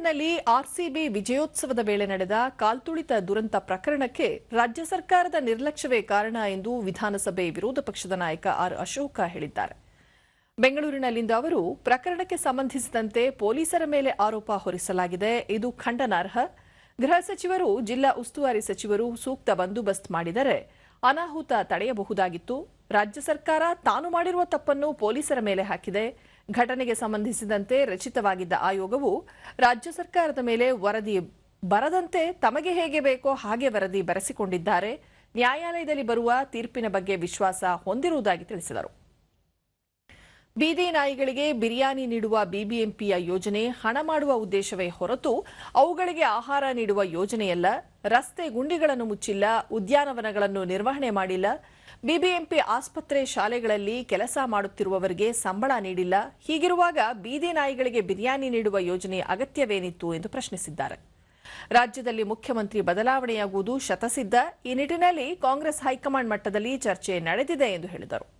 ಬೆಂಗಳೂರಿನಲ್ಲಿ ಆರ್ಸಿಬಿ ವಿಜಯೋತ್ಸವದ ವೇಳೆ ನಡೆದ ಕಾಲ್ತುಳಿತ ದುರಂತ ಪ್ರಕರಣಕ್ಕೆ ರಾಜ್ಯ ಸರ್ಕಾರದ ನಿರ್ಲಕ್ಷ್ಯವೇ ಕಾರಣ ಎಂದು ವಿಧಾನಸಭೆ ವಿರೋಧ ಪಕ್ಷದ ನಾಯಕ ಆರ್ ಅಶೋಕ ಹೇಳಿದ್ದಾರೆ. ಬೆಂಗಳೂರಿನಲ್ಲಿಂದು ಅವರು, ಪ್ರಕರಣಕ್ಕೆ ಸಂಬಂಧಿಸಿದಂತೆ ಪೊಲೀಸರ ಮೇಲೆ ಆರೋಪ ಹೊರಿಸಲಾಗಿದೆ. ಇದು ಖಂಡನಾರ್ಹ. ಗೃಹ ಸಚಿವರು, ಜಿಲ್ಲಾ ಉಸ್ತುವಾರಿ ಸಚಿವರು ಸೂಕ್ತ ಬಂದೋಬಸ್ತ್ ಮಾಡಿದರೆ ಅನಾಹುತ ತಡೆಯಬಹುದಾಗಿತ್ತು. ರಾಜ್ಯ ಸರ್ಕಾರ ತಾನು ಮಾಡಿರುವ ತಪ್ಪನ್ನು ಪೊಲೀಸರ ಮೇಲೆ ಹಾಕಿದೆ. ಘಟನೆಗೆ ಸಂಬಂಧಿಸಿದಂತೆ ರಚಿತವಾಗಿದ್ದ ಆಯೋಗವು ರಾಜ್ಯ ಸರ್ಕಾರದ ಮೇಲೆ ವರದಿ ಬರದಂತೆ ತಮಗೆ ಹೇಗೆ ಬೇಕೋ ಹಾಗೆ ವರದಿ ಬರೆಸಿಕೊಂಡಿದ್ದಾರೆ. ನ್ಯಾಯಾಲಯದಲ್ಲಿ ಬರುವ ತೀರ್ಪಿನ ಬಗ್ಗೆ ವಿಶ್ವಾಸ ಹೊಂದಿರುವುದಾಗಿ ತಿಳಿಸಿದರು. ಬೀದಿ ನಾಯಿಗಳಿಗೆ ಬಿರಿಯಾನಿ ನೀಡುವ ಬಿಬಿಎಂಪಿಯ ಯೋಜನೆ ಹಣ ಮಾಡುವ ಉದ್ದೇಶವೇ ಹೊರತು ಅವುಗಳಿಗೆ ಆಹಾರ ನೀಡುವ ಯೋಜನೆಯಲ್ಲ. ರಸ್ತೆ ಗುಂಡಿಗಳನ್ನು ಮುಚ್ಚಿಲ್ಲ, ಉದ್ಯಾನವನಗಳನ್ನು ನಿರ್ವಹಣೆ ಮಾಡಿಲ್ಲ ಬಿಬಿಎಂಪಿ ಆಸ್ಪತ್ರೆ ಶಾಲೆಗಳಲ್ಲಿ ಕೆಲಸ ಮಾಡುತ್ತಿರುವವರಿಗೆ ಸಂಬಳ ನೀಡಿಲ್ಲ. ಹೀಗಿರುವಾಗ ಬೀದಿ ನಾಯಿಗಳಿಗೆ ಬಿರಿಯಾನಿ ನೀಡುವ ಯೋಜನೆ ಅಗತ್ಯವೇನಿತ್ತು ಎಂದು ಪ್ರಶ್ನಿಸಿದ್ದಾರೆ. ರಾಜ್ಯದಲ್ಲಿ ಮುಖ್ಯಮಂತ್ರಿ ಬದಲಾವಣೆಯಾಗುವುದು ಶತಸಿದ್ಧ. ಈ ನಿಟ್ಟಿನಲ್ಲಿ ಕಾಂಗ್ರೆಸ್ ಹೈಕಮಾಂಡ್ ಮಟ್ಟದಲ್ಲಿ ಚರ್ಚೆ ನಡೆದಿದೆ ಎಂದು ಹೇಳಿದರು.